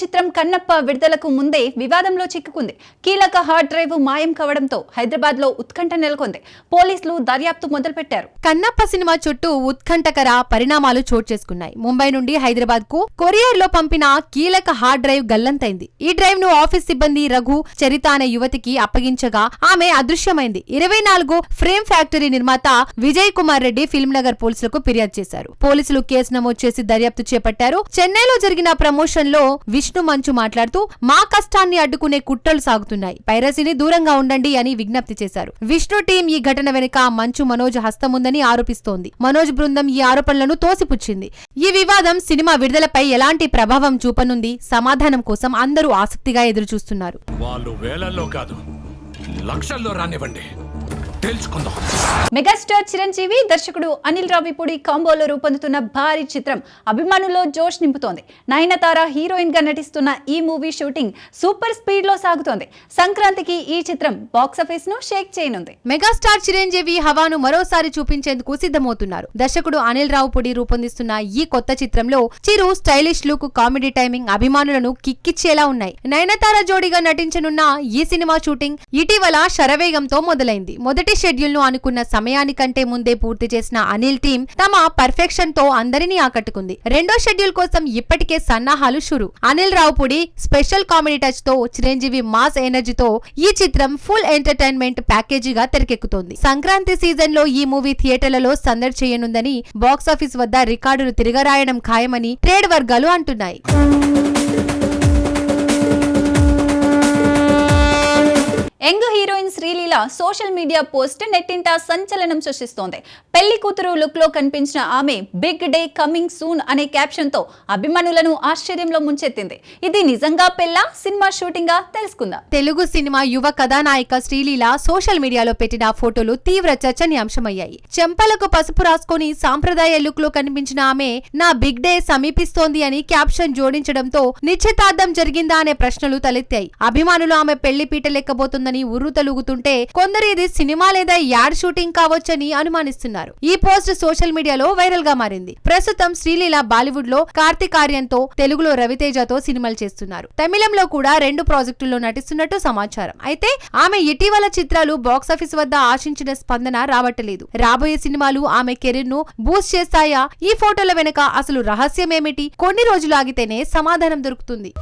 చిత్రం కన్నప్ప విడుదలకు ముందే వివాదంలో చిక్కుకుంది. కీలక హార్డ్ డ్రైవ్ మాయం కావడంతో హైదరాబాద్లో ఉత్కంఠ నెలకొంది. పోలీసులు దర్యాప్తు మొదలుపెట్టారు. కన్నప్ప సినిమా చుట్టూ ఉత్కంఠకర పరిణామాలు చోటు చేసుకున్నాయి. ముంబై నుండి హైదరాబాద్కు కొరియర్లో పంపిన కీలక హార్డ్ డ్రైవ్ గల్లంతైంది. ఈ డ్రైవ్ను ఆఫీస్ సిబ్బంది రఘు చరిత అనే యువతికి అప్పగించగా ఆమె అదృశ్యమైంది. ఇరవై నాలుగు ఫ్రేమ్ ఫ్యాక్టరీ నిర్మాత విజయ్ కుమార్ రెడ్డి ఫిల్మ్ నగర్ పోలీసులకు ఫిర్యాదు చేశారు. పోలీసులు కేసు నమోదు చేసి దర్యాప్తు చేపట్టారు. చెన్నైలో జరిగిన ప్రమోషన్లో విష్ణు మంచు మాట్లాడుతూ మా కష్టాన్ని అడ్డుకునే కుట్రలు సాగుతున్నాయి. పైరసీని దూరంగా ఉండండి అని విజ్ఞప్తి చేశారు. విష్ణు టీం ఈ ఘటన వెనుక మంచు మనోజ్ హస్తముందని ఆరోపిస్తోంది. మనోజ్ బృందం ఈ ఆరోపణలను తోసిపుచ్చింది. ఈ వివాదం సినిమా విడుదలపై ఎలాంటి ప్రభావం చూపనుంది? సమాధానం కోసం అందరూ ఆసక్తిగా ఎదురుచూస్తున్నారు. వాళ్ళు వేలల్లో కాదు లక్షల్లో రానివ్వండి. తెలుసుకుందాం. మెగాస్టార్ చిరంజీవి దర్శకుడు అనిల్ రావిపూడి కాంబోలో రూపొందుతున్న భారీ చిత్రం అభిమానుల్లో జోష్ నింపుతోంది. నయనతార హీరోయిన్గా నటిస్తున్న ఈ మూవీ షూటింగ్ సూపర్ స్పీడ్లో సాగుతోంది. సంక్రాంతికి ఈ చిత్రం బాక్సాఫీస్ను షేక్ చేయనుంది. మెగాస్టార్ చిరంజీవి హవాను మరోసారి చూపించేందుకు సిద్ధమవుతున్నారు. దర్శకుడు అనిల్ రావుపూడి రూపొందిస్తున్న ఈ కొత్త చిత్రంలో Chiru stylish look comedy timing అభిమానులను కిక్కిచ్చేలా ఉన్నాయి. నయనతార జోడీగా నటించనున్న ఈ సినిమా షూటింగ్ ఇటీవల శరవేగంతో మొదలైంది. మొదటి షెడ్యూల్ను అనుకున్న సమయానికంటే ముందే పూర్తి చేసిన అనిల్ టీం తమ పర్ఫెక్షన్తో అందరినీ ఆకట్టుకుంది. రెండో షెడ్యూల్ కోసం ఇప్పటికే సన్నాహాలు షురు. అనిల్ రావుపూడి స్పెషల్ కామెడీ టచ్తో చిరంజీవి మాస్ ఎనర్జీతో ఈ చిత్రం ఫుల్ ఎంటర్టైన్మెంట్ ప్యాకేజీగా తెరకెక్కుతోంది. సంక్రాంతి సీజన్లో ఈ మూవీ థియేటర్లలో సందడి చేయనుందని బాక్సాఫీస్ వద్ద రికార్డులు తిరగరాయడం ఖాయమని ట్రేడ్ వర్గాలు అంటున్నాయి. Young heroine Sreeleela social media post నెట్టింట సంచలనం సృష్టిస్తోంది. పెళ్ళి కూతురు లుక్లో కనిపించిన ఆమె బిగ్ డే కమింగ్ సూన్ అనే క్యాప్షన్తో అభిమానులను ఆశ్చర్యంలో ముంచెత్తింది. ఇది నిజంగా పెళ్ళ సినిమా షూటింగ్? గా తెలుసుకుందాం. తెలుగు సినిమా యువ కథానాయిక శ్రీలీల సోషల్ మీడియాలో పెట్టిన ఫోటోలు తీవ్ర చర్చనీయాంశమయ్యాయి. చెంపలకు పసుపు రాసుకొని సాంప్రదాయ లుక్లో కనిపించిన ఆమె నా బిగ్ డే సమీపిస్తోంది అని క్యాప్షన్ జోడించడంతో నిశ్చితార్థం జరిగిందా అనే ప్రశ్నలు తలెత్తాయి. అభిమానులు ఆమె పెళ్ళి పీట తలుగుతూ ఉర్రుతలుగుతుంటే కొందరు ఇది సినిమా లేదా యాడ్ షూటింగ్ కావచ్చని అనుమానిస్తున్నారు. ఈ పోస్ట్ సోషల్ మీడియాలో వైరల్గా మారింది. ప్రస్తుతం శ్రీలీల బాలీవుడ్లో కార్తిక్ ఆర్యన్తో తెలుగులో రవితేజతో సినిమాలు చేస్తున్నారు. తమిళంలో కూడా రెండు ప్రాజెక్టుల్లో నటిస్తున్నట్టు సమాచారం. అయితే ఆమె ఇటీవల చిత్రాలు బాక్సాఫీస్ వద్ద ఆశించిన స్పందన రాబట్టలేదు. రాబోయే సినిమాలు ఆమె కెరీర్ను బూస్ట్ చేస్తాయా? ఈ ఫోటోల వెనుక అసలు రహస్యం ఏమిటి కొన్ని రోజులు ఆగితేనే సమాధానం దొరుకుతుంది.